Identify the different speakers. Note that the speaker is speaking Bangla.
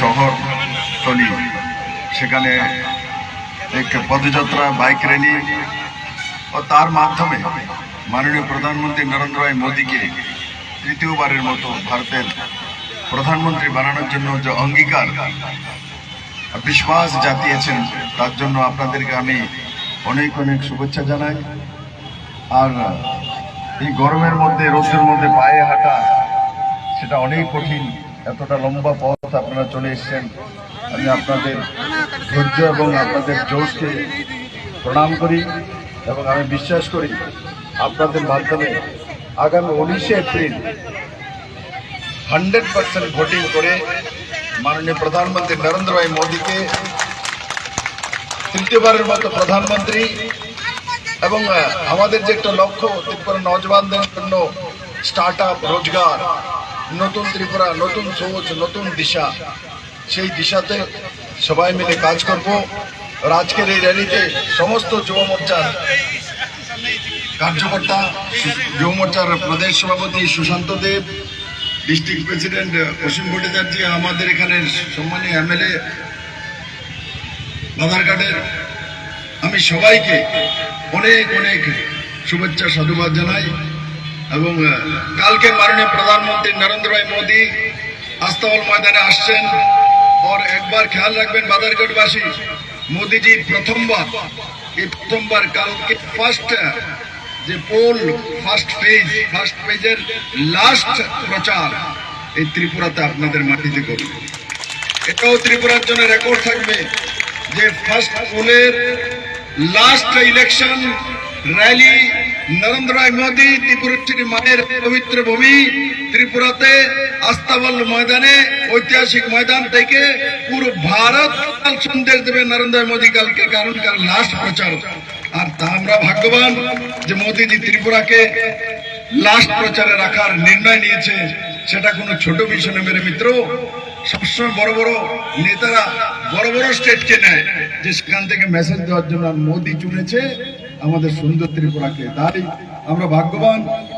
Speaker 1: শহর তলি সেখানে এক পদযাত্রা, বাইক র্যালি ও তার মাধ্যমে মাননীয় প্রধানমন্ত্রী নরেন্দ্র ভাই মোদীকে তৃতীয়বারের মতো ভারতের প্রধানমন্ত্রী বানানোর জন্য যে অঙ্গীকার বিশ্বাস জাতিয়েছেন, তার জন্য আপনাদেরকে আমি অনেক অনেক শুভেচ্ছা জানাই। আর এই গরমের মধ্যে, রোদের মধ্যে পায়ে হাঁটা, সেটা অনেক কঠিন, এতটা লম্বা পথ। আপনারা চলে এসেছেন। আমি আপনাদের ধৈর্য এবং আপনাদের জোশকে প্রণাম করি এবং আমি বিশ্বাস করি আপনাদের মাধ্যমে আগামী উনিশে এপ্রিল হান্ড্রেড পার্সেন্ট ভোটিং করে মাননীয় প্রধানমন্ত্রী নরেন্দ্র ভাই মোদীকে তৃতীয়বারের মতো প্রধানমন্ত্রী এবং আমাদের যে একটা লক্ষ্য ত্রিপুরা নজওয়ানদের জন্য স্টার্ট আপ রোজগার নতুন ত্রিপুরা, নতুন সোচ নতুন দিশা। সেই দিশাতে সবাই মিলে কাজ করব। আজকের এই র্যালিতে সমস্ত যুব মোর্চার কার্যকর্তা, যুব মোর্চার প্রদেশ সভাপতি সুশান্ত দেব, ডিস্ট্রিক্ট প্রেসিডেন্ট অসীম ভট্টাচার্য, আমাদের এখানে সম্মানীয় এমএলএ বাধারঘাটের আমি সবাইকে অনেক অনেক শুভেচ্ছা, সাধুবাদ জানাই। এবং কালকে মাননীয় প্রধানমন্ত্রী নরেন্দ্র ভাই মোদী আস্তাবল ময়দানে আসছেন। और একবার খেয়াল রাখবেন বাদারঘাটবাসী মোদীজি প্রথমবার, এই প্রথমবার কালকে ফার্স্ট যে পোল ফার্স্ট পেজ ফার্স্ট পেজের লাস্ট প্রচার এই ত্রিপুরাতে আপনাদের মাটিতে করবে। এটাও ত্রিপুরার জন্য রেকর্ড থাকবে যে ফার্স্ট পোলের লাস্ট ইলেকশন র্যালি নরেন্দ্র ভাই মোদী ত্রিপুরের মায়ের পবিত্র ভূমি ত্রিপুরাতে আস্তাবল ময়দানে ঐতিহাসিক ময়দান থেকে পুরো ভারত সন্দেশ দেবে নরেন্দ্র ভাই মোদী কালকে, কারণ কাল লাস্ট প্রচার। আর তা আমরা ভাগ্যবান যে মোদীজি ত্রিপুরাকে লাস্ট প্রচারে রাখার নির্ণয় নিয়েছে, সেটা কোনো ছোট বিষয় না মেরে মিত্র, সবসময় বড় বড় নেতারা বড় বড় স্টেটকে নেয়, যে সেখান থেকে মেসেজ দেওয়ার জন্য মোদি চুনেছে আমাদের সুন্দর ত্রিপুরাকে। তাই আমরা ভাগ্যবান।